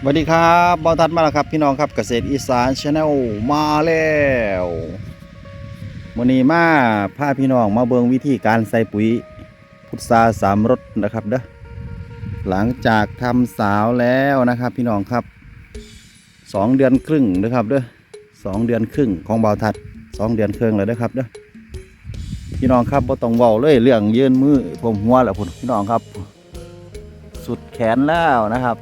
สวัสดีครับบอทัดมาแล้วครับพี่น้องครับเกษตรอีสานชาแนลมาแล้ววันนี้มาพาพี่น้องมาเบิงวิธีการใส่ปุ๋ยพุทราสามรสนะครับเด้อหลังจากทำสาวแล้วนะครับ พี่น้องครับสองเดือนครึ่งนะครับเด้อสองเดือนครึ่งของเบาทัดสองเดือนครึ่งเลยเด้อครับเด้อพี่น้องครับบ่ต้องเว้าเลยเรื่องเยื่นมือผมหัวแล้วพุ่นพี่น้องครับ สุดแขนแล้วนะครับ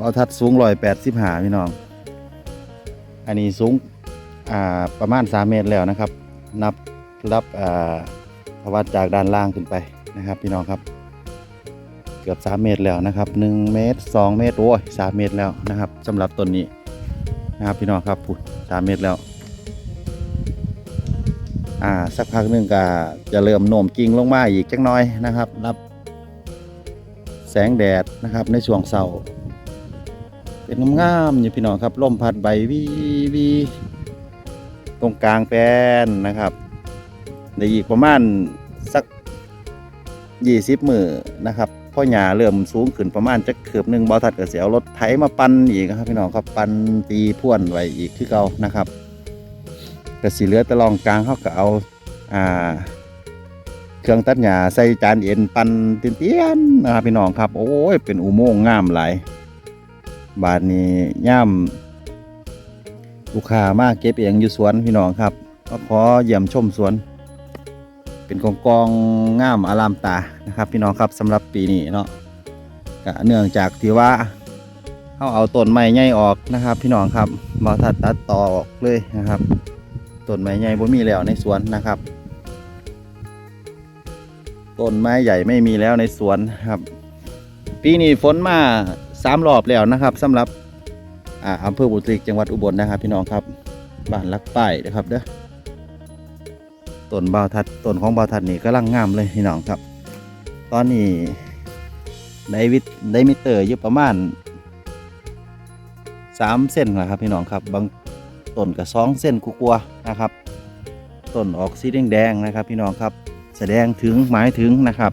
เบาทัดสูงร้อยแปดสิบหาพี่น้อง อันนี้สูงอ่าประมาณสามเมตรแล้วนะครับ นับรับอ่าวัดจากด้านล่างขึ้นไปนะครับ พี่น้องครับเกือบสามเมตรแล้วนะครับหนึ่งเมตรสองเมตรโอ้ยสามเมตรแล้วนะครับสำหรับต้นนี้นะครับพี่น้องครับพูดสามเมตรแล้ว อ่าสักพักหนึ่งก็จะเริ่มโน้มกิ่งลงมาอีกจักน้อยนะครับ รับ แสงแดดนะครับในช่วงเสาร์ เป็นงามๆอยู่พี่น้องครับลมพัดใบวีวีตรงกลางแปลนนะครับในอีกประมาณสักยี่สิบมือนะครับพ่อหญ้าเริ่มสูงขึ้นประมาณจะเกือบหนึ่งบอทัดก็เสียวรถไถมาปั่นอีกครับพี่น้องครับปั่นตีพ่วนไว้อีกคือเก่านะครับก็สีเลือต่รองกลางเขาก็เอาอ่าเครื่องตัดหญ้าใส่จานเอ็นปั่นเตี้ยนๆนะครับพี่น้องครับ โอ้ยเป็นอุโมงค์งามหลาย บาทนี้ย่ำลูกค้ามากเก็บเองอยู่สวนพี่น้องครับก็ขอเยี่ยมชมสวน เป็นกองกองงามอารามตานะครับ พี่น้องครับสำหรับปีนี้เนาะก็เนื่องจากที่ว่าเขาเอาต้นไม้ใหญ่ออกนะครับ พี่น้องครับมาตัดตัดต่อออกเลยนะครับต้นไม้ใหญ่บ่มีแล้วในสวนนะครับต้นไม้ใหญ่ไม่มีแล้วในสวนครับ ปีนี้ฝนมา สามรอบแล้วนะครับสำหรับอ่าอำเภอบุตริกจังหวัดอุบลนะครับ พี่น้องครับบ้านลักป้ายนะครับเด้อต้นบาวทัดต้นของบาวทัดนี่กำลังงามเลยพี่น้องครับ ตอนนี้ได้วิทได้มิเตอร์อยู่ประมาณสามเส้นนะครับพี่น้องครับบางต้นก็สองเส้นกลัวๆนะครับต้นออกสีแดงๆนะครับ พี่น้องครับ แสดงถึงหมายถึงนะครับ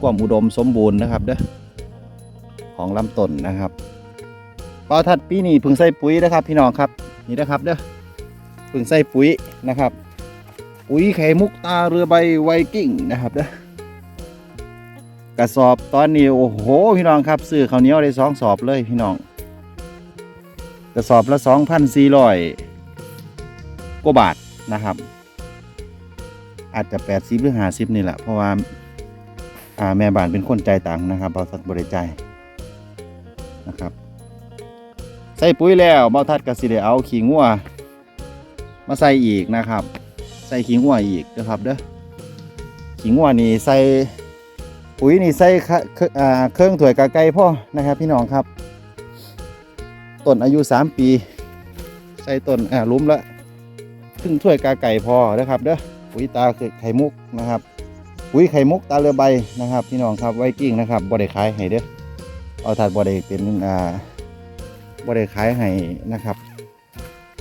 ความอุดมสมบูรณ์นะครับเด้อ ของลำต้นนะครับเปาทัดปีนี้พึ่งใส่ปุ๋ยนะครับ พี่น้องครับนี่นะครับเด้อพึ่งใส่ปุ๋ยนะครับ ปุ๋ยไข่มุกตาเรือใบไวกิ้งนะครับเด้อกระสอบตอนนี้โอ้โหพี่น้องครับซื้อข้าวเหนียวได้สองสอบเลยพี่น้องกระสอบละสองพันสี่ร้อยกว่าบาทนะครับ อาจจะแปดสิบหรือห้าสิบนี่แหละเพราะว่าแม่บ้านเป็นคนใจตังค์นะครับเบาทัดบริใจาย นะครับ ใส่ปุ๋ยแล้วเบาทัดก็สิได้เอาขี้งัวมาใส่อีกนะครับ ใส่ขี้งัวอีกนะครับเด้อขี้งัวนี่ใส่ปุ๋ยนี่ใส่เครื่องถ้วยกาไก่พ่อนะครับ พี่น้องครับต้นอายุ 3 ปี ใส่ต้นอ่าลุ้มละครึ่งถ้วยกาไก่พอนะครับเด้อปุ๋ยตาไข่มุกนะครับปุ๋ยไข่มุกตาเรือใบนะครับ พี่น้องครับไวกิ้งนะครับบ่ได้ขายให้เด้อ เอาถาดบ่ได้เป็นอ่าบ่ได้ขายให้นะครับ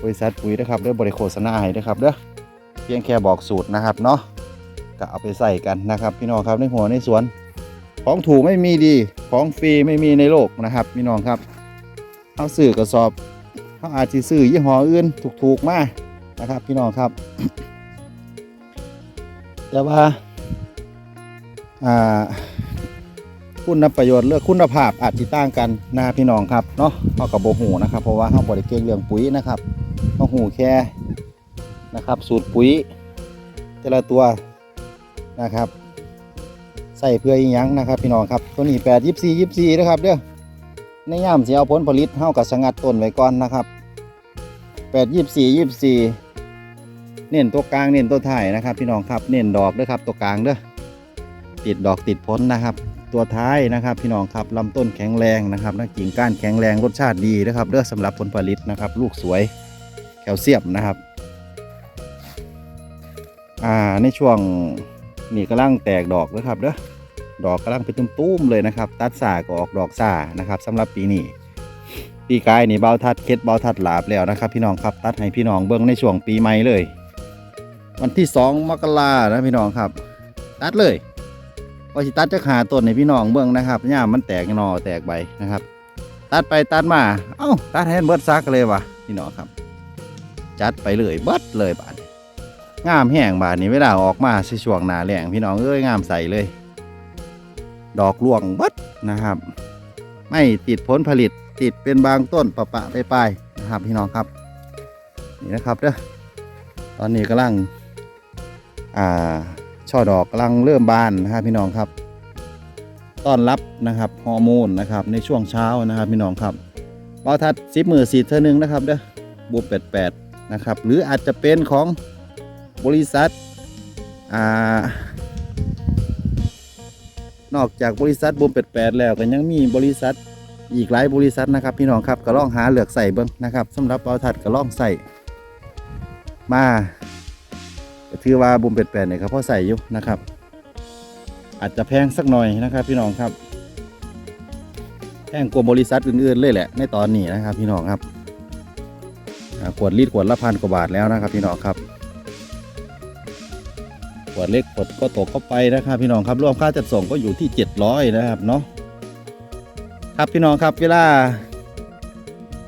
บริษัทปุ๋ยนะครับเด้อบ่ได้โฆษณาให้เด้อครับเด้อเพียงแค่บอกสูตรนะครับเนาะก็เอาไปใส่กันนะครับ พี่น้องครับในหัวในสวน ของถูกไม่มีดีของฟรีไม่มีในโลกนะครับ พี่น้องครับเอาซื้อกระสอบเขาอาจจะซื้อยี่ห้ออื่นถูกๆมานะครับ พี่น้องครับ แต่ว่าอ่า คุณประโยชน์เลือกคุณภาพอาจจะต่างกันนะครับพี่น้องครับเนาะเขากับโบหูนะครับเพราะว่าเขาบริเกงเรื่องปุ๋ยนะครับเขาหูแค่นะครับ สูตรปุ๋ยแต่ละตัวนะครับ ใส่เพื่ออีหยังนะครับ พี่น้องครับตัวนี้แปดยิบสี่ยิบสี่นะครับเด้อในย่ามเสียเอาผลผลิตเท่ากับสงัดต้นไว้ก่อนนะครับแปดยิบสี่ยิบสี่เน้นตัวกลางเน้นตัวถ่ายนะครับ พี่น้องครับเน้นดอกด้อครับตัวกลางเด้อติดดอกติดผลนะครับ ตัวท้ายนะครับ พี่น้องครับลำต้นแข็งแรงนะครับและกิ่งก้านแข็งแรงรสชาติดีนะครับเด้อกสำหรับผลผลิตนะครับ ลูกสวยแคลเซียมนะครับอ่าในช่วงนี่กำลังแตกดอกนะครับเด้อดอกกำลังเป็นตุ้มๆเลยนะครับ ตัดสาก็ออกดอกสานะครับสำหรับปีนี้ปีกายนี่เบาทัดเคล็ดเบาทัดหลาบแล้วนะครับ พี่น้องครับตัดให้พี่น้องเบิ้งในช่วงปีใหม่เลย วันที่สองมกรานะพี่น้องครับ ตัดเลย ว่าสิตัดจะขาต้นให้พี่น้องเบิ่งนะครับย่ามันแตกนอแตกใบนะครับ ตัดไปตัดมา เอ้าตัดให้เบิดซักเลยวะพี่น้องครับ จัดไปเลยเบิดเลยบาดนี้งามแห้งบาดนี้เวลาออกมาสิช่วงหนาแรงพี่น้องเอ้ยงามใสเลย ดอกร่วงเบิดนะครับ ไม่ติดผลผลิตติดเป็นบางต้นปะปะไปไปนะครับพี่น้องครับ นี่นะครับเด้อตอนนี้กำลังอ่า ช่อดอกกำลังเริ่มบานนะครับพี่น้องครับ ต้อนรับนะครับฮอร์โมนนะครับในช่วงเช้านะครับพี่น้องครับเบาทัดซิปมือสีเท่านึงนะครับเด้อบูแปดแปดนะครับหรืออาจจะเป็นของบริษัทอ่านอกจากบริษัทบูมเป็ดแปดแล้วก็ยังมีบริษัทอีกหลายบริษัทนะครับ พี่น้องครับก็ลองหาเหลือกใส่เบิ้งนะครับสำหรับเบาทัดก็ลองใส่มา ถือว่าบูมเป็ดแปดเนี่ยก็พอใส่อยู่นะครับ อาจจะแพงสักหน่อยนะครับ พี่น้องครับแพงกว่าบริษัทอื่นๆเลยแหละในตอนนี้นะครับ พี่น้องครับขวดลิตรขวดละพันกว่าบาทแล้วนะครับ พี่น้องครับขวดเล็กขวดก็ตกเข้าไปนะครับ พี่น้องครับรวมค่าจัดส่งก็อยู่ที่ 700 นะครับเนาะครับพี่น้องครับเวลา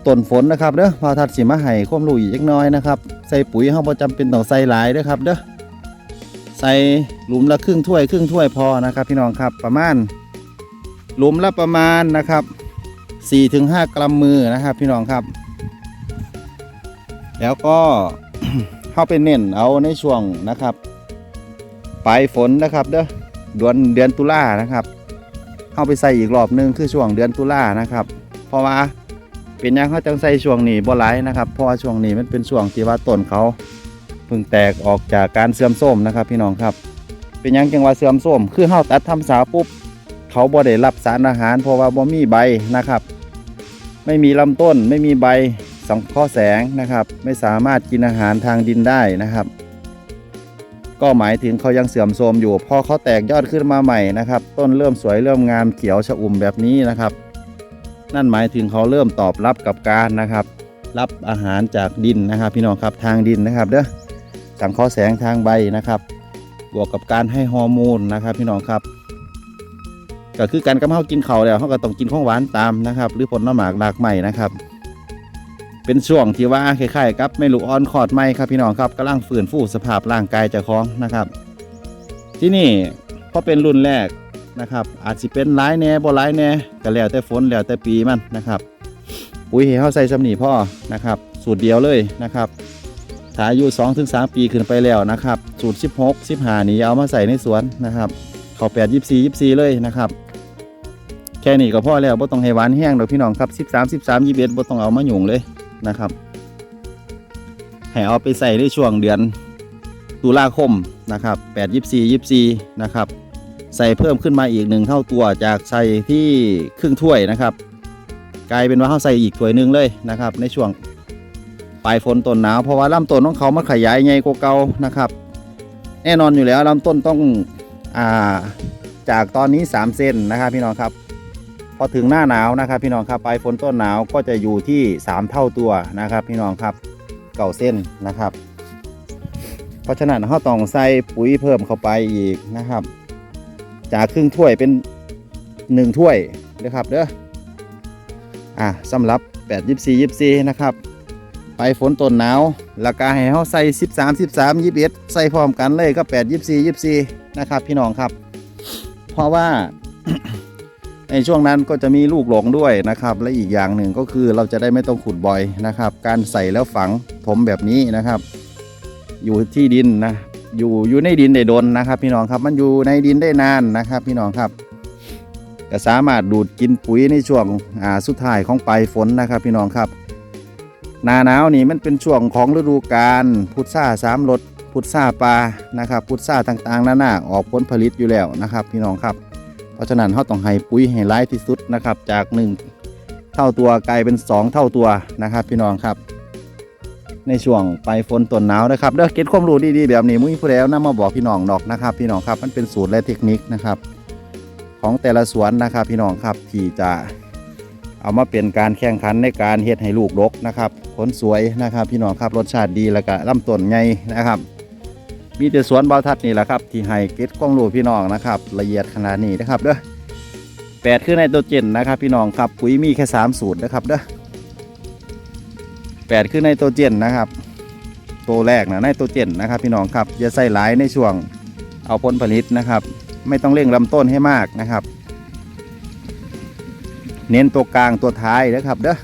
ต้นฝนนะครับเด้อพอทัดสิมาให้ความรู้อีกเล็กน้อยนะครับ ใส่ปุ๋ยเฮาบ่จำเป็นต้องใส่หลายเด้อครับเด้อใส่หลุมละครึ่งถ้วยครึ่งถ้วยพอนะครับ พี่น้องครับประมาณ หลุมละประมาณนะครับ4-5 กรัมมือนะครับ พี่น้องครับ แล้วก็เข้าไปเน้นเอาในช่วงนะครับปลายฝนนะครับเด้อเดือนเดือนตุลานะครับ เข้าไปใส่อีกรอบหนึงคือช่วงเดือนตุลานะครับ เพราะว่า เป็นยังเขาจังใส่ช่วงนี้บ่หลายนะครับ เพราะว่าช่วงนี้มันเป็นช่วงที่ว่าต้นเขาเพิ่งแตกออกจากการเสื่อมโทรมนะครับ พี่น้องครับ เป็นยังจังว่าเสื่อมโทรมคือเฮาตัดทำสาปุ๊บเขาบ่ได้รับสารอาหาร เพราะว่าบ่มีใบนะครับ ไม่มีลำต้นไม่มีใบสังเคราะห์แสงนะครับ ไม่สามารถกินอาหารทางดินได้นะครับ ก็หมายถึงเขายังเสื่อมโทรมอยู่พอเขาแตกยอดขึ้นมาใหม่นะครับ ต้นเริ่มสวยเริ่มงามเขียวชอุ่มแบบนี้นะครับ นั่นหมายถึงเขาเริ่มตอบรับกับการนะครับ รับอาหารจากดินนะครับ พี่น้องครับทางดินนะครับเด้อสังเคราะห์แสงทางใบนะครับ บวกกับการให้ฮอร์โมนนะครับ พี่น้องครับ ก็คือการกำเฮากินเขาแล้วเขาก็ต้องกินของหวานตามนะครับ หรือผลน้ำหมากหลากใหม่นะครับ เป็นช่วงที่ว่าคล้ายๆกับไม่ลูกอ่อนคลอดใหม่ครับพี่น้องครับกำลังฟื้นฟูสภาพร่างกายเจ้าของนะครับ ที่นี่พอเป็นรุ่นแรก นะครับอาจจะเป็นร้ายแน่บ่ร้ายแน่ก็แล้วแต่ฝนแล้วแต่ปีมันนะครับ ปุ๋ยเฮาใส่สำนีพ่อนะครับ สูตรเดียวเลยนะครับถ้าอายุ2-3ถึง3ปีขึ้นไปแล้วนะครับ สูตร 16 15นี่อย่าเอามาใส่ในสวนนะครับเขา8 24 24เลยนะครับ แค่นี้ก็พอแล้วบ่ต้องให้หวานแห้งดอกพี่น้องครับ13 13 21บ่ต้องเอามาหยุ่งเลยนะครับให้เอาไปใส่ในช่วงเดือนตุลาคมนะครับ8 24 24นะครับ ใส่เพิ่มขึ้นมาอีกหนึ่งเท่าตัวจากใส่ที่ครึ่งถ้วยนะครับ กลายเป็นว่าเขาใส่อีกถ้วยหนึ่งเลยนะครับ ในช่วงปลายฝนต้นหนาวเพราะว่าลำต้นของเขามันขยายใหญ่กว่าเก่านะครับ แน่นอนอยู่แล้วลำต้นต้องอ่าจากตอนนี้ 3 เซนนะครับพี่น้องครับ พอถึงหน้าหนาวนะครับ พี่น้องครับปลายฝนต้นหนาวก็จะอยู่ที่ 3 เท่าตัวนะครับ พี่น้องครับเก่าเส้นนะครับ เพราะฉะนั้นเราต้องใส่ปุ๋ยเพิ่มเข้าไปอีกนะครับ จากครึ่งถ้วยเป็น1ถ้วยนะครับเด้ออะสำหรับ8 24 24นะครับ ไปฝนต้นหนาวแล้วก็ให้เขาใส่13 13 21ใส่พร้อมกันเลยก็8 24 24นะครับ พี่น้องครับ เพราะว่าในช่วงนั้นก็จะมีลูกหลงด้วยนะครับ และอีกอย่างหนึ่งก็คือเราจะได้ไม่ต้องขุดบ่อยนะครับ การใส่แล้วฝังถมแบบนี้นะครับ อยู่ที่ดินนะ อยู่อยู่ในดินได้ดนนะครับ พี่น้องครับมันอยู่ในดินได้นานนะครับ พี่น้องครับก็สามารถดูดกินปุ๋ยในช่วงอ่าสุดท้ายของปลายฝนนะครับ พี่น้องครับ หนาหนาวนี่มันเป็นช่วงของฤดูกาลพุทราสามรสพุทราปลานะครับ พุทราต่างๆนานาออกผลผลิตอยู่แล้วนะครับ พี่น้องครับ เพราะฉะนั้นเราต้องให้ปุ๋ยให้ร้ายที่สุดนะครับ จาก 1 เท่าตัวกลายเป็น 2 เท่าตัวนะครับ พี่น้องครับ ในช่วงปลายฝนต้นหนาวนะครับเด้อเก็บความรู้ดีๆแบบนี้มุ้ยผู้แล้วนำมาบอกพี่น้องดอกนะครับ พี่น้องครับมันเป็นสูตรและเทคนิคนะครับ ของแต่ละสวนนะครับ พี่น้องครับที่จะเอามาเป็นการแข่งขันในการเฮ็ดให้ลูกดกนะครับผลสวยนะครับ พี่น้องครับรสชาติดีแล้วก็ลำต้นใหญ่นะครับ มีแต่สวนเบาทัดนี่แหละครับ ที่ให้เก็ตกล้องรูพี่น้องนะครับ ละเอียดขนาดนี้นะครับเด้อแปดคือไนโตรเจนนะครับ พี่น้องครับปุ๋ยมีแค่สามสูตรนะครับเด้อ แปดคือไนโตรเจนนะครับ ตัวแรกนะไนโตรเจนนะครับ พี่น้องครับอย่าใส่หลายในช่วงเอาผลผลิตนะครับ ไม่ต้องเร่งลำต้นให้มากนะครับ เน้นตัวกลางตัวท้ายนะครับเด้อ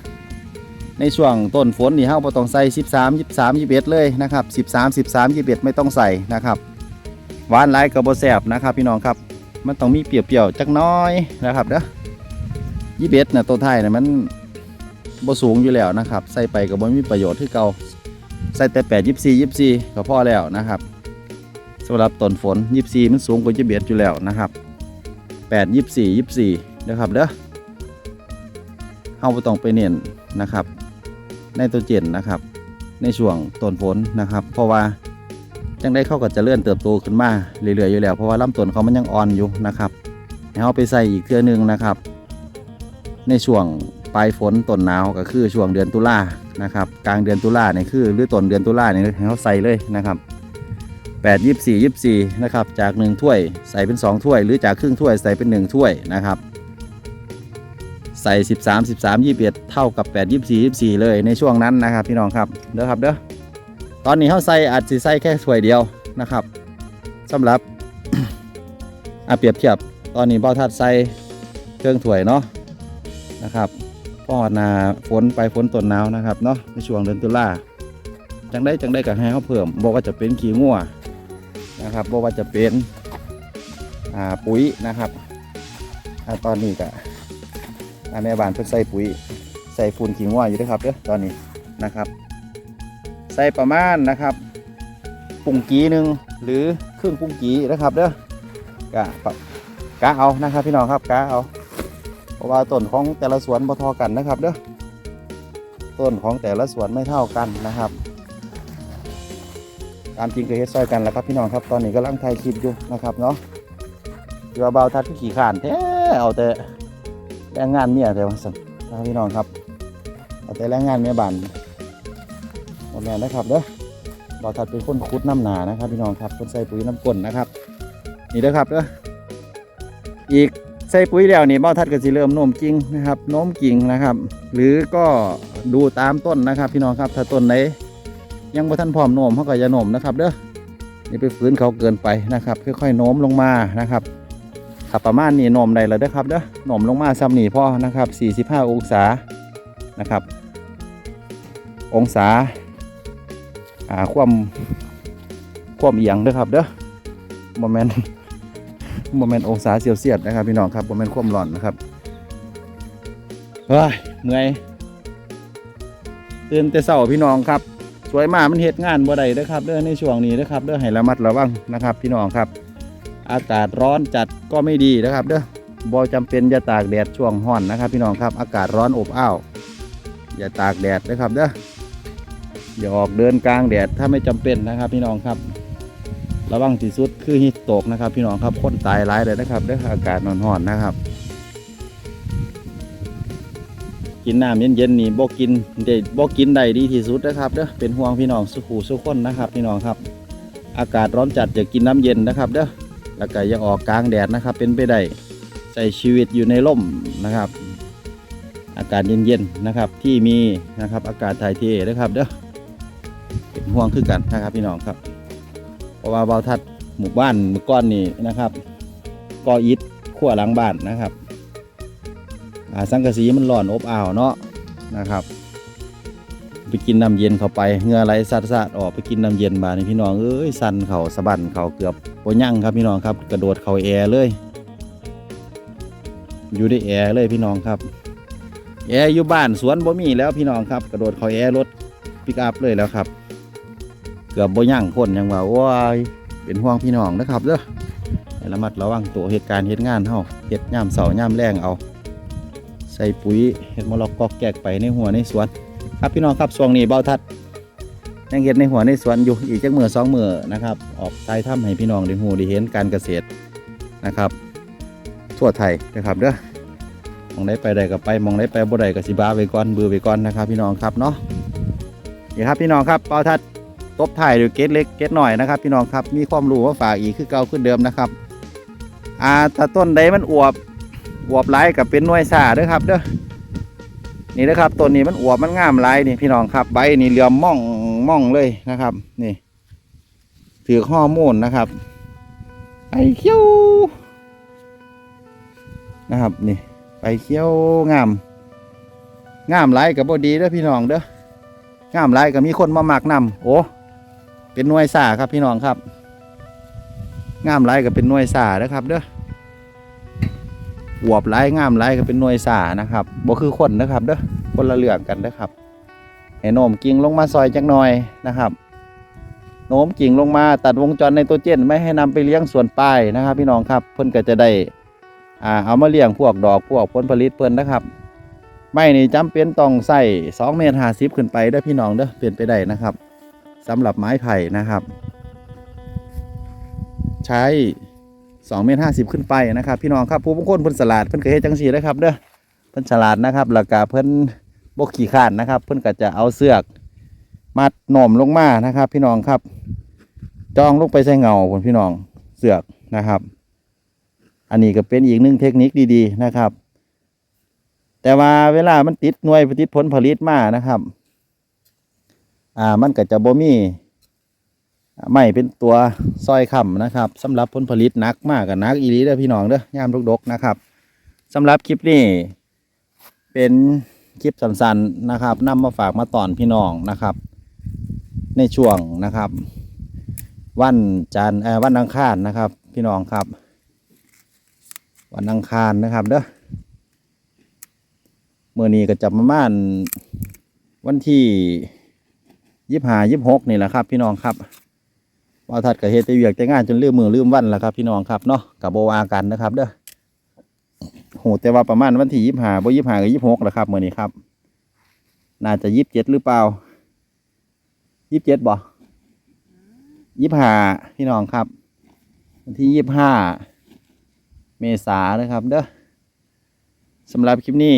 ในช่วงต้นฝนนี่เฮาบ่ต้องใส่ 13 23 21 เลยนะครับ 13 13 21 ไม่ต้องใส่นะครับหวานหลายก็บ่แซ่บนะครับ พี่น้องครับ มันต้องมีเปรี้ยวๆจักน้อยนะครับเด้อ21น่ะตัวท้ายน่ะมัน บ่สูงอยู่แล้วนะครับ ใส่ไปก็บ่มีประโยชน์คือเก่าใส่แต่8 24 24ก็พอแล้วนะครับสำหรับต้นฝน24มันสูงกว่า21อยู่แล้วนะครับ8 24 24นะครับเด้อเฮาบ่ต้องไปเน้นนะครับ ในตัวเจนนะครับ ในช่วงต้นฝนนะครับ เพราะว่าจังได้เข้ากับจะเลื่อนเติบโตขึ้นมาเรื่อยๆอยู่แล้วเพราะว่าลำต้นเขามันยังอ่อนอยู่นะครับให้เอาไปใส่อีกเทื่อหนึงนะครับ ในช่วง ปลายฝนต้นหนาวก็คือช่วงเดือนตุลานะครับกลางเดือนตุลาเนี่ยคือหรือต้นเดือนตุลาเนี่ยให้เขาใส่เลยนะครับ8 24 24นะครับจากหนึ่งถ้วยใส่เป็นสองถ้วย หรือจากครึ่งถ้วยใส่เป็นหนึ่งถ้วยนะครับ ใส่ 13 13 21 เท่ากับ 8 24 24 เลยในช่วงนั้นนะครับ พี่น้องครับเด้อครับเด้อตอนนี้เขาใส่อาจจะใส่แค่ถ้วยเดียวนะครับสำหรับอะเปรียบเทียบตอนนี้เบ้าทัดใส่เครื่องถ้วยเนาะนะครับ พอนาฝนไปฝนต้นหนาวนะครับเนาะในช่วงเดือนตุลาจังได้จังได้กับให้เขาเพิ่มบอกว่าจะเป็นขี้งัวนะครับบอกว่าจะเป็นอ่าปุ๋ยนะครับอตอนนี้ก็อันแม่บ้านเพิ่นใส่ปุ๋ยใส่ฝุ่นขี้งัวอยู่ด้วยครับเด้อตอนนี้นะครับ ใส่ประมาณนะครับปุ่งกีหนึ่งหรือครึ่งปุ่งกีนะครับเด้อกะกะเอานะครับพี่น้องครับกะเอา เพราะว่าต้นของแต่ละสวนบ่เทอกันนะครับเด้อต้นของแต่ละสวนไม่เท่ากันนะครับตามจริงก็เฮ็ดซอยกันแล้วครับพี่น้องครับตอนนี้กำลังถ่ายคลิปอยู่นะครับเนาะเรือเบาทัดที่ขี่ขานแท้เอาแต่แรงงานเมียแต่ว่าสั่นนะครับพี่น้องครับเอาแต่แรงงานเมียบานหมดแมนนะครับเด้อเราถัดเป็นคนคุดน้ำหนานะครับ พี่น้องครับคนใส่ปุ๋ยน้ำก้นนะครับ นี่เด้อครับเด้ออีก ใส่ปุ๋ยแล้วนี่เบ้าทัดก็สิเริ่มโน้มกิ่งนะครับโน้มกิ่งนะครับ หรือก็ดูตามต้นนะครับ พี่น้องครับถ้าต้นไหนยังบ่ทันพร้อมโน้มเขาก็จะโน้มนะครับ เด้อนี่ไปฝืนเขาเกินไปนะครับ ค่อยๆโน้มลงมานะครับครับประมาณนี้โน้มได้แล้วเด้อครับเด้อโน้มลงมาซ้ำนี่พ่อนะครับ 45 องศานะครับ องศาอ่าความความเอียงเด้อครับเด้อโมเมนต์ โมเมนต์องศาเซลเซียสนะครับพี่น้องครับโมเมนต์ความร้อนนะครับเฮ้ยเหนื่อยตื่นแต่เช้าพี่น้องครับ สวยมากมันเหตุงานบ่ได้เด้อครับเด้อในช่วงนี้เด้อครับเด้อให้ระมัดระวังนะครับ พี่น้องครับ อากาศร้อนจัดก็ไม่ดีนะครับ เด้อบอจำเป็นอย่าตากแดดช่วงห้อนนะครับ พี่น้องครับ อากาศร้อนอบอ้าวอย่าตากแดดนะครับเด้ออย่าออกเดินกลางแดดถ้าไม่จำเป็นนะครับ พี่น้องครับ ระวังที่สุดคือฮิตตกนะครับ พี่น้องครับคนตายหลายเลยนะครับเด้ออากาศร้อนๆนนะครับ กินน้ำเย็นๆนี่บ่กินเด็ดบ่กินได้ดีที่สุดนะครับเด้อเป็นห่วงพี่น้องสุขูสุขคนนะครับ พี่น้องครับ อากาศร้อนจัดอย่ากินน้ำเย็นนะครับเด้อแล้วก็อย่าออกกลางแดดนะครับ เป็นไปได้ใช้ชีวิตอยู่ในร่มนะครับ อากาศเย็นๆนะครับ ที่มีนะครับอากาศถ่ายเทนะครับเด้อเป็นห่วงคือกันนะครับพี่น้องครับ เพราะว่าเบาทัดหมู่บ้านเมื่อก้อนนี้นะครับก่ออิฐขั้วหลังบ้านนะครับอาสังกะสีมันร้อนอบอ้าวเนาะนะครับ ไปกินน้ำเย็นเข้าไปเหงื่อไหลสาดๆออกไปกินน้ำเย็นบานี่พี่น้องเอ้ยสั่นเขาสะบันเขาเกือบโปยั่งครับพี่น้องครับ กระโดดเขาแอร์เลย อยู่ในแอร์เลยพี่น้องครับแอร์อยู่บ้านสวนบ่มีแล้วพี่น้องครับ กระโดดเขาแอร์รถปิกอัพเลยแล้วครับ เกือบบ่ยั่งคนยังว่าว้ายเป็นห่วงพี่น้องนะครับเด้อระมัดระวังตัวเหตุการณ์เหตุงานเฮาเฮ็ดย่ามเสาย่ามแรงเอา ใส่ปุ๋ยเฮ็ดมะลอกอกแกกไปในหัวในสวน ครับพี่น้องครับช่วงนี้เบ้าทัดยังเห็นในหัวในสวนอยู่อีกจักมือสองมือนะครับ ออกทายถ้ำให้พี่น้องได้หูได้เห็นการเกษตรนะครับ ทั่วไทยนะครับเด้อมองได้ไปใดก็ไปมองได้ไปบ่ใดก็สิบ้าไปก่อนเบื่อไปก่อนนะครับ พี่น้องครับเนาะนี่ครับพี่น้องครับเบ้าทัด ตบท้ายด้วยเกตเล็กเกตหน่อยนะครับ พี่น้องครับมีความรู้มาฝากอีกคือเก่าขึ้นเดิมนะครับอ่าถ้าต้นใดมันอวบอวบหลกับเป็นหน่วยสาเด้อครับเด้อนี่นะครับต้นนี้มันอวบมันงามหลนี่พี่น้องครับ ใบนี่เหลื่อมม่องม่องเลยนะครับ นี่ถือข้อมูลนะครับไอเขียวนะครับนี่ไปเขียวงาม งามหลกับบดีเด้อพี่น้องเด้องามหลายก็มีคนมาหมักนำโอ้ เป็นหน่วยสาครับพี่น้องครับ งามหลายก็เป็นหน่วยสาเด้อครับ เด้ออวบหลายงามหลายก็เป็นหน่วยสานะครับบ่คือคนนะครับ เด้อคนละเรื่องกันนะครับให้โนมกิ่งลงมาซอยจักหน่อยนะครับโน้มกิ่งลงมาตัดวงจรในตัวเจนไม่ให้นำไปเลี้ยงส่วนปลายนะครับ พี่น้องครับเพิ่นก็จะได้อ่าเอามาเลี้ยงพวกดอกพวกผลผลิตเพิ่นนะครับ ไม่นี่จำเป็นต้องใส่2เมตร50ขึ้นไปเด้พี่น้องเด้อเปลี่ยนไปได้นะครับ สำหรับไม้ไผ่นะครับ ใช้2เมตร50ขึ้นไปนะครับ พี่น้องครับผู้บางคนเพิ่นสลัดเพิ่นเก็เฮ็ดจังซี่นะครับเด้อเพิ่นฉลาดนะครับแล้วก็เพิ่นบ่ขี้ข้านนะครับ เพิ่นก็จะเอาเสือกมัดหน่อมลงมานะครับ พี่น้องครับ จองลงไปใส่เงาพุ่นพี่น้องเสือกนะครับ อันนี้ก็เป็นอีกหนึ่งเทคนิคดีๆนะครับ แต่ว่าเวลามันติดหน่วยติดผลผลิตมานะครับ อ่ามันก็จะบ่มีไม่เป็นตัวซอยคำนะครับสำหรับผลผลิตนักมากกับนักอีลีเด้อพี่น้องเด้อยามดกๆนะครับสำหรับคลิปนี้ เป็นคลิปสั้นๆนะครับนำมาฝากมาตอนพี่น้องนะครับ ในช่วงนะครับ วันจันทร์วันอังคารนะครับ พี่น้องครับ วันอังคารนะครับเด้อเมื่อนี้ก็จะประมาณวันที่ ยี่ห้ายี่หกนี่แหละครับ พี่น้องครับว่าทัดกับเฮตเวียกแต่งานจนลืมมือลืมวันแล้วครับ พี่น้องครับเนาะกับโบวากันนะครับ เด้อโหแต่ว่าประมาณวันที่ยี่ห้าบ่ยี่ห้ากับยี่หกแหละครับเมื่อนี้ครับ น่าจะยี่สิบเจ็ดหรือเปล่ายี่สิบเจ็ดบ่ยี่ห้าพี่น้องครับ วันที่ยี่ห้าเมษานะครับ เด้อสำหรับคลิปนี้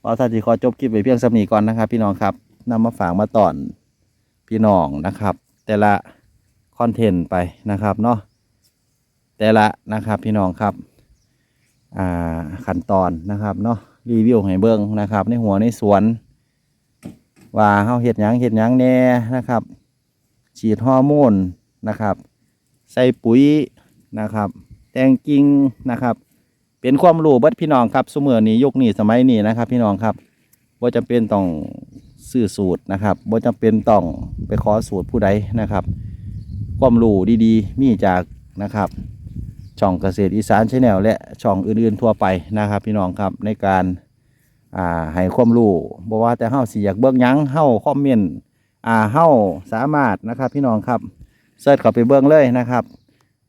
ขอท่านที่ขอจบคลิปไปเพียงสำนีก่อนนะครับ พี่น้องครับ นำมาฝากมาตอนพี่น้องนะครับ แต่ละคอนเทนต์ไปนะครับเนาะแต่ละนะครับพี่น้องครับอ่าขั้นตอนนะครับเนาะรีวิวให้เบิ้งนะครับ ในหัวในสวน ว่าเฮาเฮ็ดหยังเฮ็ดหยังแน่นะครับ ฉีดฮอร์โมนนะครับ ใส่ปุ๋ยนะครับ แต่งกิ่งนะครับ เป็นความรู้เบิดพี่น้องครับสมือนี้ยุคนี้สมัยนี้นะครับ พี่น้องครับบ่าจำเป็นต้อง ซื้อสูตรนะครับบ่จำเป็นต้องไปขอสูตรผู้ใดนะครับ ความรู้ดีๆ มีจากนะครับ ช่องเกษตรอีสานชาแนลและช่องอื่นๆทั่วไปนะครับ พี่น้องครับในการอ่าให้ความรู้บ่ว่าแต่เฮาสิอยากเบิ่งยังเฮาคอมเมนต์อ่าเฮาสามารถนะครับ พี่น้องครับเสิร์ชเข้าไปเบิ่งเลยนะครับ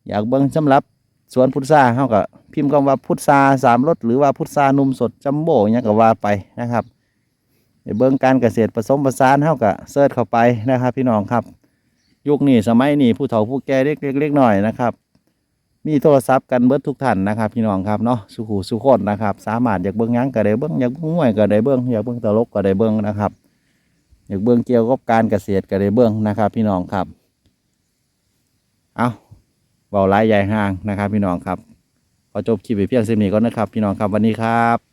อยากเบิ่งสำหรับสวนพุทราเขาก็พิมพ์คำว่าพุทราสามรสหรือว่าพุทรานุ่มสดจัมโบ้เนี่ยก็ว่าไปนะครับ เบื้องการเกษตรผสมผสานเขาก็เสิร์ชเข้าไปนะครับ พี่น้องครับ ยุคนี้สมัยนี้ผู้เฒ่าผู้แก่เล็กเล็กเล็กหน่อยนะครับ มีโทรศัพท์กันเบิดทุกท่านนะครับ พี่น้องครับเนาะสุขูสุขนนะครับ สามารถอยากเบิ้องยังก็ได้เบิ้องอยากเบิ้องมวยก็ได้เบิ้องอยากเบิ้องตลกก็ได้เบิ้องนะครับอยากเบิ้องเกี่ยวกับการเกษตรก็ได้เบิ้องนะครับ พี่น้องครับ เอาเบาหลายใหญ่ห่างนะครับ พี่น้องครับขอจบคลิปไปเพียงเท่านี้ก่อนนะครับ พี่น้องครับวันนี้ครับ